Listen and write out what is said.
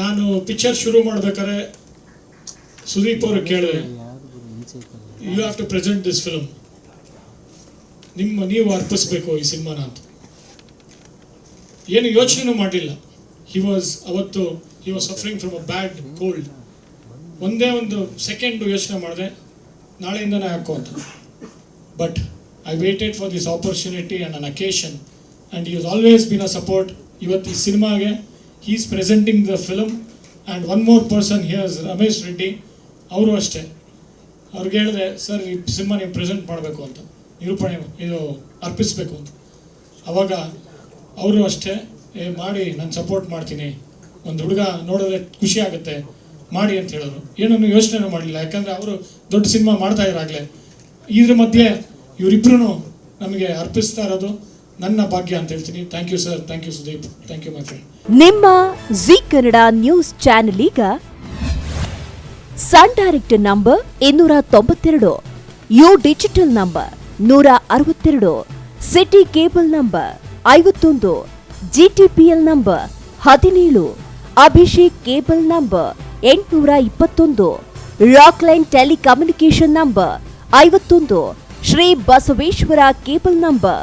ನಾನು ಪಿಕ್ಚರ್ ಶುರು ಮಾಡ್ಬೇಕಾದ್ರೆ ಸುದೀಪ್ ಅವರು ಕೇಳಿದೆ you have to present this film ನಿಮ್ಮ ನೀವು ಅರ್ಪಿಸ್ಬೇಕು ಈ ಸಿನಿಮಾನ ಅಂತ. ಏನು ಯೋಚನೆ ಮಾಡಲಿಲ್ಲ ಹಿ ವಾಸ್ ಅವತ್ತು he was suffering from a bad cold ಒಂದೇ ಒಂದು ಸೆಕೆಂಡ್ ಯೋಚನೆ ಮಾಡಿದೆ, ನಾಳೆಯಿಂದನೇ ಹಾಕೋ ಅಂತ. But I waited for this opportunity and an occasion and is always been a support ಇವತ್ತು ಈ ಸಿನಿಮಾಗೆ is presenting the film and one more person here's Ramesh Reddy ಅವರು ಅಷ್ಟೇ. ಅವ್ರಿಗೆ ಹೇಳಿದೆ ಸರ್, ಈ ಸಿನಿಮಾ ನೀವು ಪ್ರೆಸೆಂಟ್ ಮಾಡಬೇಕು ಅಂತ. ನಿರೂಪಣೆ ಇದು ಅರ್ಪಿಸಬೇಕು ಅಂತ. ಅವಾಗ ಅವರು ಅಷ್ಟೇ, ಏ, ಮಾಡಿ, ನಾನು ಸಪೋರ್ಟ್ ಮಾಡ್ತೀನಿ. ಒಂದು ಹುಡುಗ ನೋಡಿದ್ರೆ ಖುಷಿ ಆಗುತ್ತೆ. ಮಾಡಿ ಅಂತ ಹೇಳಿದ್ರು ಏನನ್ನು ಯೋಚನೆ ಮಾಡಲಿಲ್ಲ. ಯಾಕಂದರೆ ಅವರು ದೊಡ್ಡ ಸಿನಿಮಾ ಮಾಡ್ತಾ ಇರಾಗಲೇ ಇದ್ರ ಮಧ್ಯೆ ಇವರಿಬ್ಬರೂ ನಮಗೆ ಅರ್ಪಿಸ್ತಾ ಇರೋದು. ನನ್ನ ಭಾಗ್ಯ ಅಂತ ಹೇಳ್ತೀನಿ. Thank you sir thank you Sudeep thank you my friend ನಿಮ್ಮ ಜಿ ಕನ್ನಡ ನ್ಯೂಸ್ ಚಾನೆಲ್ ಈಗ ಸನ್ ಡೈರೆಕ್ಟ್ ನಂಬರ್ ಇನ್ನೂರ ತೊಂಬತ್ತೆರಡು, ಯು ಡಿಜಿಟಲ್ ನಂಬರ್ ನೂರ ಅರವತ್ತೆರಡು, ಸಿಟಿ ಕೇಬಲ್ ನಂಬರ್ ಐವತ್ತೊಂದು, ಜಿಟಿಪಿಎಲ್ ನಂಬರ್ ಹದಿನೇಳು, ಅಭಿಷೇಕ್ ಕೇಬಲ್ ನಂಬರ್ ಎಂಟುನೂರ ಇಪ್ಪತ್ತೊಂದು, ರಾಕ್ಲೈನ್ ಟೆಲಿಕಮ್ಯುನಿಕೇಶನ್ ನಂಬರ್ ಐವತ್ತೊಂದು, ಶ್ರೀ ಬಸವೇಶ್ವರ ಕೇಬಲ್ ನಂಬರ್